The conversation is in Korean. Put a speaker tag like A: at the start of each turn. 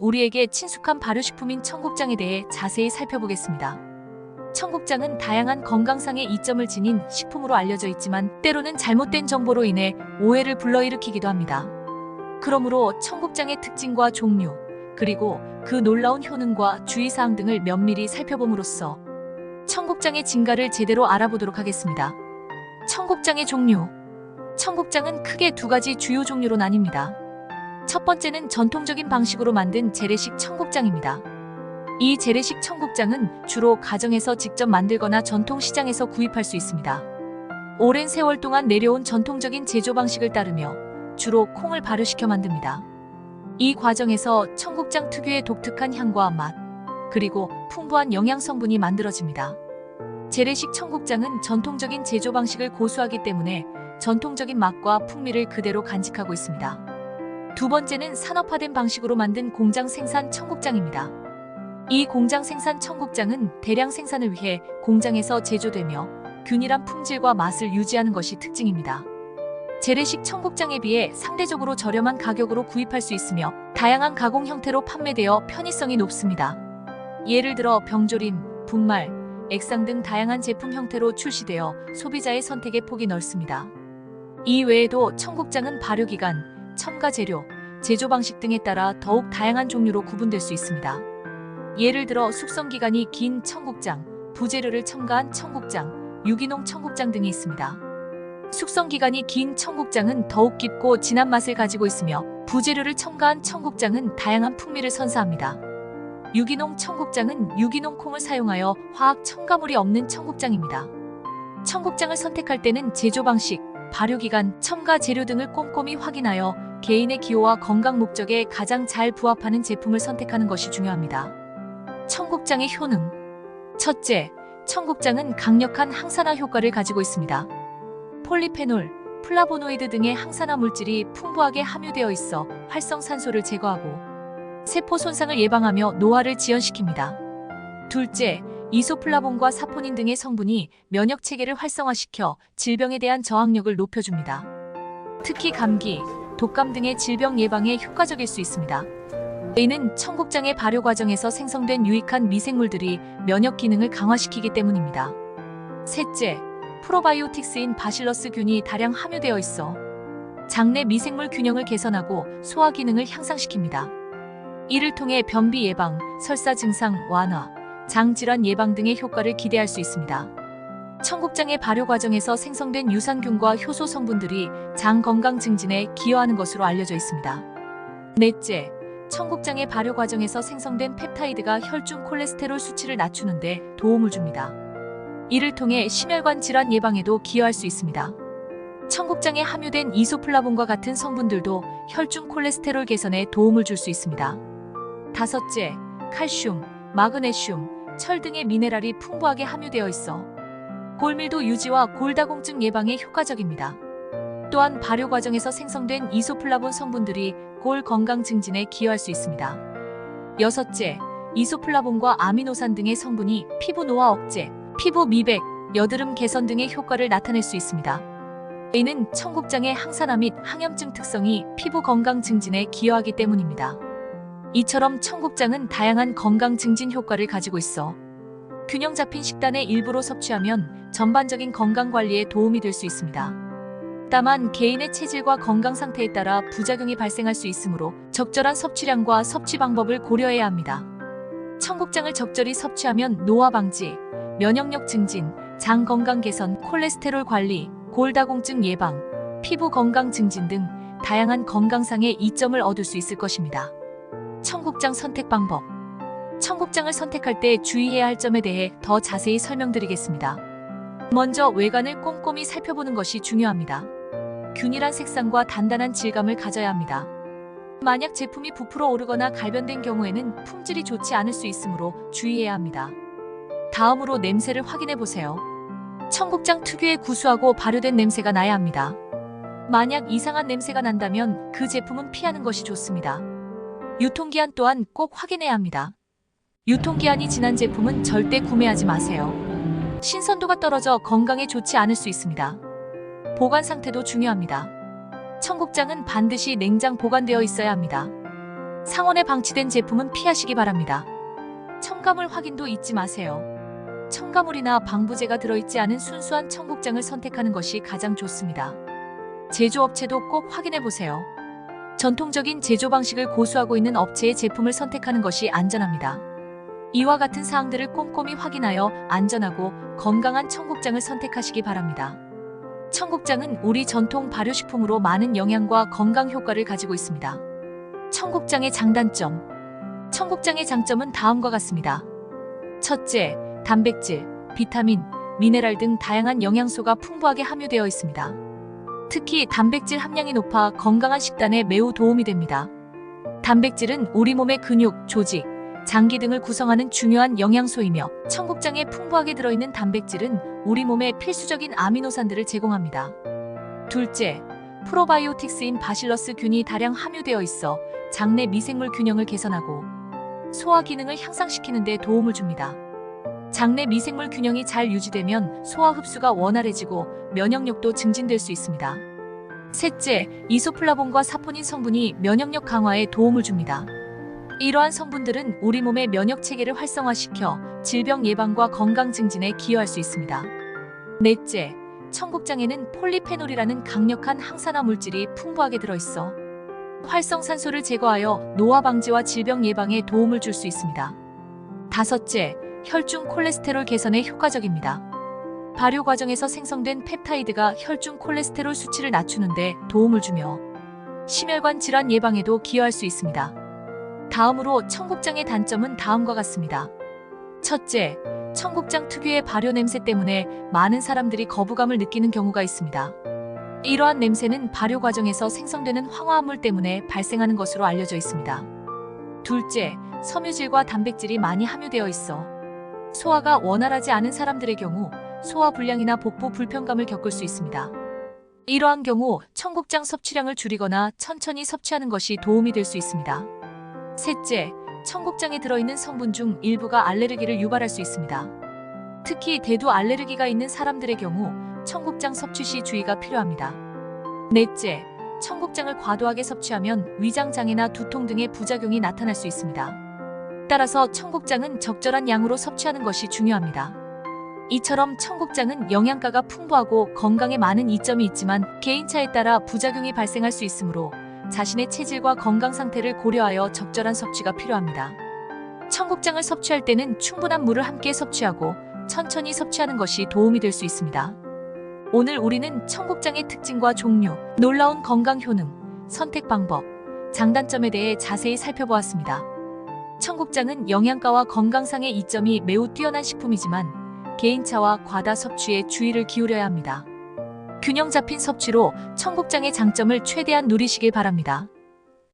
A: 우리에게 친숙한 발효식품인 청국장에 대해 자세히 살펴보겠습니다. 청국장은 다양한 건강상의 이점을 지닌 식품으로 알려져 있지만 때로는 잘못된 정보로 인해 오해를 불러일으키기도 합니다. 그러므로 청국장의 특징과 종류, 그리고 그 놀라운 효능과 주의사항 등을 면밀히 살펴봄으로써 청국장의 진가를 제대로 알아보도록 하겠습니다. 청국장의 종류. 청국장은 크게 두 가지 주요 종류로 나뉩니다. 첫 번째는 전통적인 방식으로 만든 재래식 청국장입니다. 이 재래식 청국장은 주로 가정에서 직접 만들거나 전통시장에서 구입할 수 있습니다. 오랜 세월 동안 내려온 전통적인 제조 방식을 따르며 주로 콩을 발효시켜 만듭니다. 이 과정에서 청국장 특유의 독특한 향과 맛, 그리고 풍부한 영양 성분이 만들어집니다. 재래식 청국장은 전통적인 제조 방식을 고수하기 때문에 전통적인 맛과 풍미를 그대로 간직하고 있습니다. 두 번째는 산업화된 방식으로 만든 공장 생산 청국장입니다. 이 공장 생산 청국장은 대량 생산을 위해 공장에서 제조되며 균일한 품질과 맛을 유지하는 것이 특징입니다. 재래식 청국장에 비해 상대적으로 저렴한 가격으로 구입할 수 있으며 다양한 가공 형태로 판매되어 편의성이 높습니다. 예를 들어 병조림, 분말, 액상 등 다양한 제품 형태로 출시되어 소비자의 선택의 폭이 넓습니다. 이 외에도 청국장은 발효기간, 첨가 재료, 제조 방식 등에 따라 더욱 다양한 종류로 구분될 수 있습니다. 예를 들어 숙성 기간이 긴 청국장, 부재료를 첨가한 청국장, 유기농 청국장 등이 있습니다. 숙성 기간이 긴 청국장은 더욱 깊고 진한 맛을 가지고 있으며 부재료를 첨가한 청국장은 다양한 풍미를 선사합니다. 유기농 청국장은 유기농 콩을 사용하여 화학 첨가물이 없는 청국장입니다. 청국장을 선택할 때는 제조 방식, 발효 기간, 첨가 재료 등을 꼼꼼히 확인하여 개인의 기호와 건강 목적에 가장 잘 부합하는 제품을 선택하는 것이 중요합니다. 청국장의 효능. 첫째, 청국장은 강력한 항산화 효과를 가지고 있습니다. 폴리페놀, 플라보노이드 등의 항산화 물질이 풍부하게 함유되어 있어 활성산소를 제거하고 세포 손상을 예방하며 노화를 지연시킵니다. 둘째, 이소플라본과 사포닌 등의 성분이 면역 체계를 활성화시켜 질병에 대한 저항력을 높여줍니다. 특히 감기, 독감 등의 질병 예방에 효과적일 수 있습니다. 이는 청국장의 발효 과정에서 생성된 유익한 미생물들이 면역 기능을 강화시키기 때문입니다. 셋째, 프로바이오틱스인 바실러스 균이 다량 함유되어 있어 장내 미생물 균형을 개선하고 소화 기능을 향상시킵니다. 이를 통해 변비 예방, 설사 증상 완화, 장 질환 예방 등의 효과를 기대할 수 있습니다. 청국장의 발효 과정에서 생성된 유산균과 효소 성분들이 장 건강 증진에 기여하는 것으로 알려져 있습니다. 넷째, 청국장의 발효 과정에서 생성된 펩타이드가 혈중 콜레스테롤 수치를 낮추는 데 도움을 줍니다. 이를 통해 심혈관 질환 예방에도 기여할 수 있습니다. 청국장에 함유된 이소플라본과 같은 성분들도 혈중 콜레스테롤 개선에 도움을 줄 수 있습니다. 다섯째, 칼슘, 마그네슘, 철 등의 미네랄이 풍부하게 함유되어 있어 골밀도 유지와 골다공증 예방에 효과적입니다. 또한 발효 과정에서 생성된 이소플라본 성분들이 골 건강 증진에 기여할 수 있습니다. 여섯째, 이소플라본과 아미노산 등의 성분이 피부 노화 억제, 피부 미백, 여드름 개선 등의 효과를 나타낼 수 있습니다. 이는 청국장의 항산화 및 항염증 특성이 피부 건강 증진에 기여하기 때문입니다. 이처럼 청국장은 다양한 건강 증진 효과를 가지고 있어 균형 잡힌 식단의 일부로 섭취하면 전반적인 건강 관리에 도움이 될 수 있습니다. 다만 개인의 체질과 건강 상태에 따라 부작용이 발생할 수 있으므로 적절한 섭취량과 섭취 방법을 고려해야 합니다. 청국장을 적절히 섭취하면 노화 방지, 면역력 증진, 장 건강 개선, 콜레스테롤 관리, 골다공증 예방, 피부 건강 증진 등 다양한 건강상의 이점을 얻을 수 있을 것입니다. 청국장 선택 방법. 청국장을 선택할 때 주의해야 할 점에 대해 더 자세히 설명드리겠습니다. 먼저 외관을 꼼꼼히 살펴보는 것이 중요합니다. 균일한 색상과 단단한 질감을 가져야 합니다. 만약 제품이 부풀어 오르거나 갈변된 경우에는 품질이 좋지 않을 수 있으므로 주의해야 합니다. 다음으로 냄새를 확인해 보세요. 청국장 특유의 구수하고 발효된 냄새가 나야 합니다. 만약 이상한 냄새가 난다면 그 제품은 피하는 것이 좋습니다. 유통기한 또한 꼭 확인해야 합니다. 유통기한이 지난 제품은 절대 구매하지 마세요. 신선도가 떨어져 건강에 좋지 않을 수 있습니다. 보관 상태도 중요합니다. 청국장은 반드시 냉장 보관되어 있어야 합니다. 상온에 방치된 제품은 피하시기 바랍니다. 첨가물 확인도 잊지 마세요. 첨가물이나 방부제가 들어있지 않은 순수한 청국장을 선택하는 것이 가장 좋습니다. 제조업체도 꼭 확인해 보세요. 전통적인 제조 방식을 고수하고 있는 업체의 제품을 선택하는 것이 안전합니다. 이와 같은 사항들을 꼼꼼히 확인하여 안전하고 건강한 청국장을 선택하시기 바랍니다. 청국장은 우리 전통 발효식품으로 많은 영양과 건강 효과를 가지고 있습니다. 청국장의 장단점. 청국장의 장점은 다음과 같습니다. 첫째, 단백질, 비타민, 미네랄 등 다양한 영양소가 풍부하게 함유되어 있습니다. 특히 단백질 함량이 높아 건강한 식단에 매우 도움이 됩니다. 단백질은 우리 몸의 근육, 조직, 장기 등을 구성하는 중요한 영양소이며 청국장에 풍부하게 들어있는 단백질은 우리 몸에 필수적인 아미노산들을 제공합니다. 둘째, 프로바이오틱스인 바실러스 균이 다량 함유되어 있어 장내 미생물 균형을 개선하고 소화 기능을 향상시키는 데 도움을 줍니다. 장내 미생물 균형이 잘 유지되면 소화 흡수가 원활해지고 면역력도 증진될 수 있습니다. 셋째, 이소플라본과 사포닌 성분이 면역력 강화에 도움을 줍니다. 이러한 성분들은 우리 몸의 면역 체계를 활성화시켜 질병 예방과 건강 증진에 기여할 수 있습니다. 넷째, 청국장에는 폴리페놀이라는 강력한 항산화 물질이 풍부하게 들어있어 활성산소를 제거하여 노화 방지와 질병 예방에 도움을 줄 수 있습니다. 다섯째, 혈중 콜레스테롤 개선에 효과적입니다. 발효 과정에서 생성된 펩타이드가 혈중 콜레스테롤 수치를 낮추는데 도움을 주며 심혈관 질환 예방에도 기여할 수 있습니다. 다음으로 청국장의 단점은 다음과 같습니다. 첫째, 청국장 특유의 발효 냄새 때문에 많은 사람들이 거부감을 느끼는 경우가 있습니다. 이러한 냄새는 발효 과정에서 생성되는 황화합물 때문에 발생하는 것으로 알려져 있습니다. 둘째, 섬유질과 단백질이 많이 함유되어 있어 소화가 원활하지 않은 사람들의 경우 소화 불량이나 복부 불편감을 겪을 수 있습니다. 이러한 경우 청국장 섭취량을 줄이거나 천천히 섭취하는 것이 도움이 될 수 있습니다. 셋째, 청국장에 들어있는 성분 중 일부가 알레르기를 유발할 수 있습니다. 특히 대두 알레르기가 있는 사람들의 경우 청국장 섭취 시 주의가 필요합니다. 넷째, 청국장을 과도하게 섭취하면 위장 장애나 두통 등의 부작용이 나타날 수 있습니다. 따라서 청국장은 적절한 양으로 섭취하는 것이 중요합니다. 이처럼 청국장은 영양가가 풍부하고 건강에 많은 이점이 있지만 개인차에 따라 부작용이 발생할 수 있으므로 자신의 체질과 건강 상태를 고려하여 적절한 섭취가 필요합니다. 청국장을 섭취할 때는 충분한 물을 함께 섭취하고 천천히 섭취하는 것이 도움이 될 수 있습니다. 오늘 우리는 청국장의 특징과 종류, 놀라운 건강 효능, 선택 방법, 장단점에 대해 자세히 살펴보았습니다. 청국장은 영양가와 건강상의 이점이 매우 뛰어난 식품이지만 개인차와 과다 섭취에 주의를 기울여야 합니다. 균형 잡힌 섭취로 청국장의 장점을 최대한 누리시길 바랍니다.